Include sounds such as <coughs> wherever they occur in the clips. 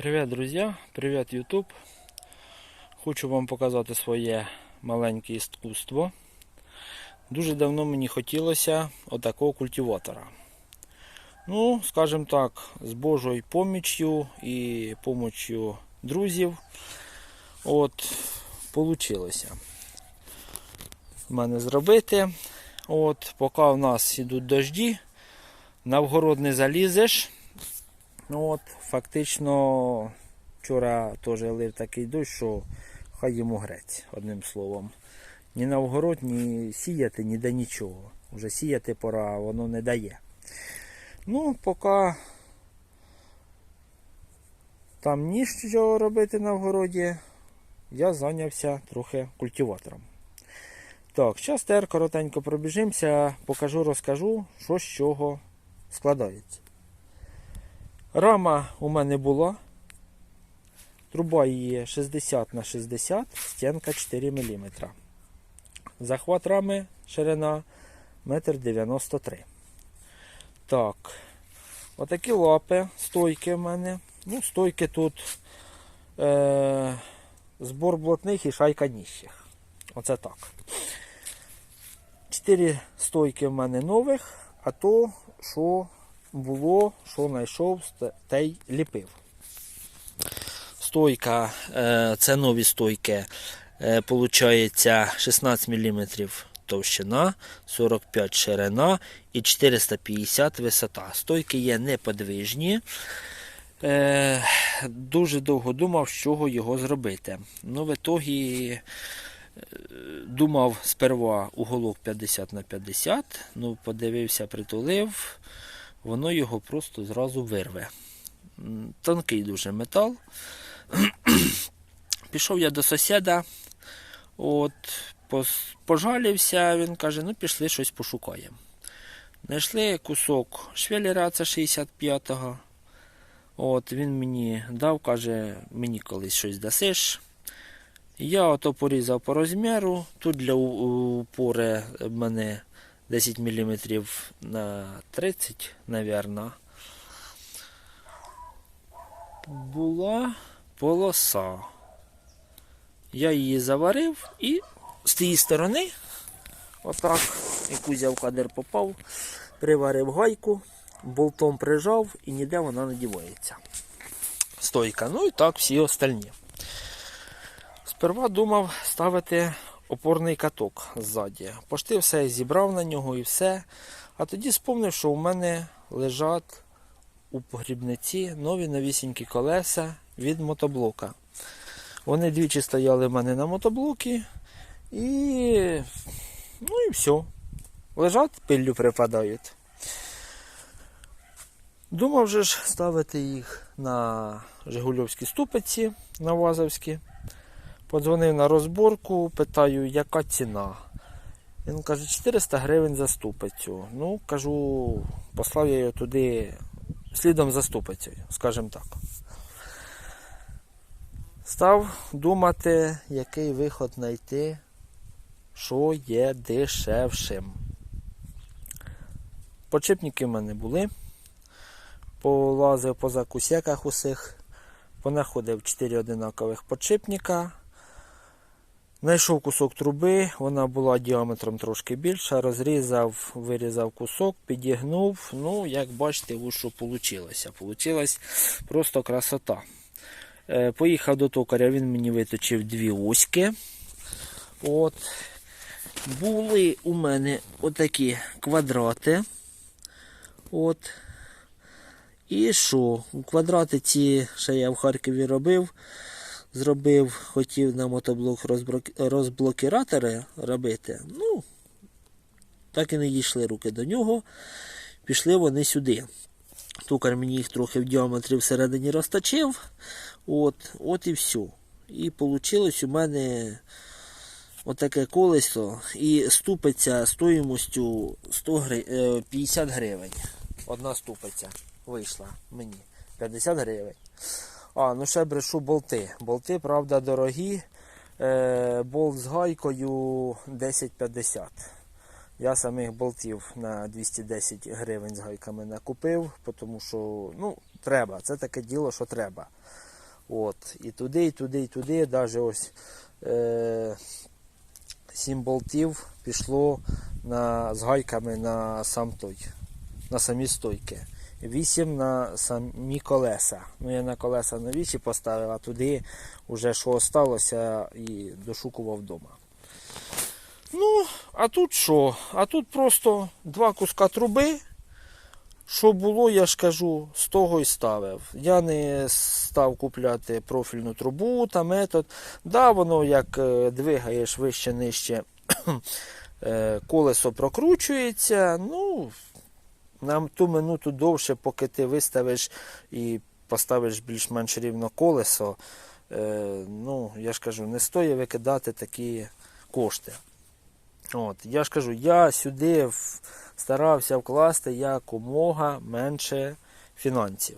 Привіт, друзі! Привіт, YouTube! Хочу вам показати своє маленьке іскусство. Дуже давно мені хотілося отакого культиватора. Ну, скажімо так, з Божою поміччю і поміччю друзів. От, получилося в мене зробити. От, поки в нас ідуть дожді, на вгород не залізеш. Ну от, фактично, вчора теж лив такий дощ, що хай йому грець, одним словом. Ні на огород, ні сіяти, ніде нічого. Уже сіяти пора, воно не дає. Ну, поки там нічого робити на вгороді, я зайнявся трохи культиватором. Так, зараз тепер коротенько пробіжимося, покажу, розкажу, що з чого складається. Рама у мене була. Труба її 60 на 60, стінка 4 мм. Захват рами ширина 1,93 м. Так. Отакі лапи, стойки в мене. Ну, стойки тут е- збор блатних і шайка ніжчих. Оце так. Чотири стойки в мене нових, а то, що було, що знайшов, те й ліпив. Стойка, е, це нові стойки, е, получається 16 мм товщина, 45 ширина і 450 висота. Стойки є неподвижні. Е, Дуже довго думав, з чого його зробити. Ну, в ітогі думав сперва уголок 50 на 50, ну, подивився, притулив воно його просто зразу вирве. Тонкий дуже метал. <clears throat> Пішов я до сусіда, от, пожалився, він каже, ну пішли щось пошукаємо. Знайшли кусок швеллера, це 65-го. От, він мені дав, каже, мені колись щось дасиш. Я ото порізав по розміру. Тут для упори в мене 10 мм на 30, навірно. Була полоса. Я її заварив і з тієї сторони, отак, як узяв кадр попав, приварив гайку, болтом прижав і ніде вона не дівається. Стойка. Ну і так всі остальні. Сперва думав ставити опорний каток ззаді. Пошти все зібрав на нього і все. А тоді спомнив, що у мене лежать у погрібниці нові новісінькі колеса від мотоблока. Вони двічі стояли в мене на мотоблокі і. Ну і все. Лежать, пиллю припадають. Думав же ж ставити їх на Жигульовські ступиці на Вазовські. Подзвонив на розборку, питаю, яка ціна. Він каже, 400 гривень за ступицю. Ну, кажу, послав я його туди слідом за ступицею, скажімо так. Став думати, який виход знайти, що є дешевшим. Подшипники в мене були. Полазив по закусяках усіх, понаходив 4 одинакових подшипника. Знайшов кусок труби, вона була діаметром трошки більша, розрізав, вирізав кусок, підігнув. Ну, як бачите, ось що вийшло. Получилась просто красота. Е, Поїхав до токаря, він мені виточив дві оськи. От. Були у мене отакі квадрати. От. І що? Квадрати ці ще я в Харкові робив зробив, хотів на мотоблок розблок- розблокіратори робити. Ну, так і не дійшли руки до нього. Пішли вони сюди. Токар мені їх трохи в діаметрі всередині розточив. От, от і все. І вийшло у мене отаке колесо і ступиця стоїмостю 100 гри... е, 50 гривень. Одна ступиця вийшла мені. 50 гривень. А, ну ще брешу болти. Болти, правда, дорогі. Е, болт з гайкою 10,50. Я самих болтів на 210 гривень з гайками накупив, тому що ну, треба. Це таке діло, що треба. От, і туди, і туди, і туди, навіть ось е, 7 болтів пішло на, з гайками на сам той, на самі стойки. 8 на самі колеса. Ну, я на колеса новіші поставив, а туди вже що осталося і дошукував вдома. Ну, а тут що? А тут просто два куска труби. Що було, я ж кажу, з того і ставив. Я не став купляти профільну трубу та метод. Да, воно як е, двигаєш вище нижче, <coughs> е, колесо прокручується. Ну, на ту минуту довше, поки ти виставиш і поставиш більш-менш рівно колесо. Е, ну, я ж кажу, не стоїть викидати такі кошти. От, я ж кажу, я сюди старався вкласти якомога менше фінансів.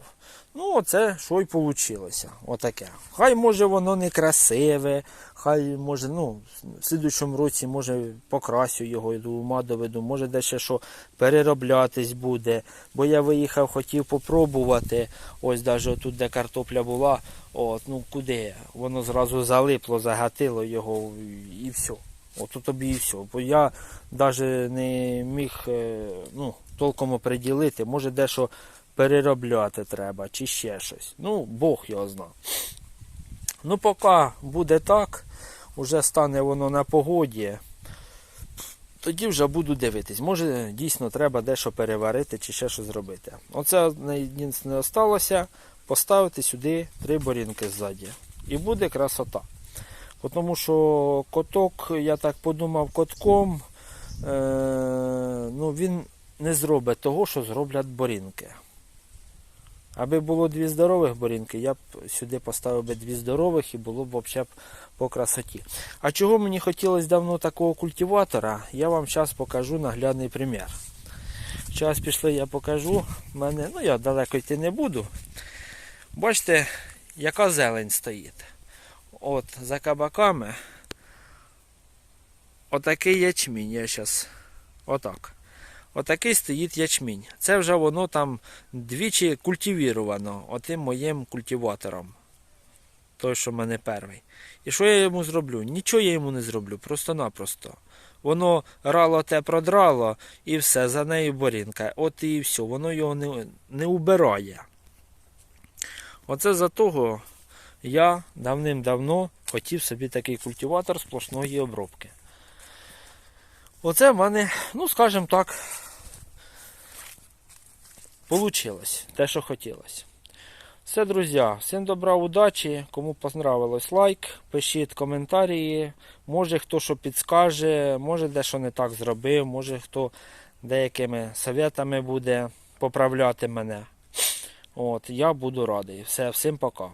Ну, оце що й вийшло. Отаке. Хай може воно не красиве, хай може, ну, в слідучому році може покрасю його до ума доведу, може дещо що перероблятись буде. Бо я виїхав, хотів попробувати. Ось навіть тут, де картопля була, от, ну куди? Воно зразу залипло, загатило його і все. От тобі і все. Бо я навіть не міг е, ну, толком оприділити, може дещо переробляти треба, чи ще щось. Ну, Бог його зна. Ну, поки буде так, вже стане воно на погоді, тоді вже буду дивитись. Може, дійсно треба дещо переварити чи ще щось зробити. Оце не осталося поставити сюди три борінки ззаді. І буде красота. Тому що коток, я так подумав, котком е, ну, він не зробить того, що зроблять борінки. Аби було дві здорових борінки, я б сюди поставив би дві здорових і було б взагалі по красоті. А чого мені хотілося давно такого культиватора, я вам зараз покажу наглядний примір. Зараз пішли, я покажу. Мене, ну я далеко йти не буду. Бачите, яка зелень стоїть. От за кабаками отакий ячмінь. Я зараз отак. Отакий стоїть ячмінь. Це вже воно там двічі культивіровано отим моїм культиватором. Той, що в мене перший. І що я йому зроблю? Нічого я йому не зроблю, просто-напросто. Воно рало те продрало і все, за нею борінка. От і все, воно його не, не убирає. Оце за того я давним-давно хотів собі такий культиватор сплошної обробки. Оце в мене, ну скажімо так, Получилось те, що хотілося. Все, друзі, всім добра, удачі. Кому понравилось лайк, пишіть коментарі. Може хто що підскаже, може дещо не так зробив, може хто деякими советами буде поправляти мене. От, я буду радий. Все, всім пока.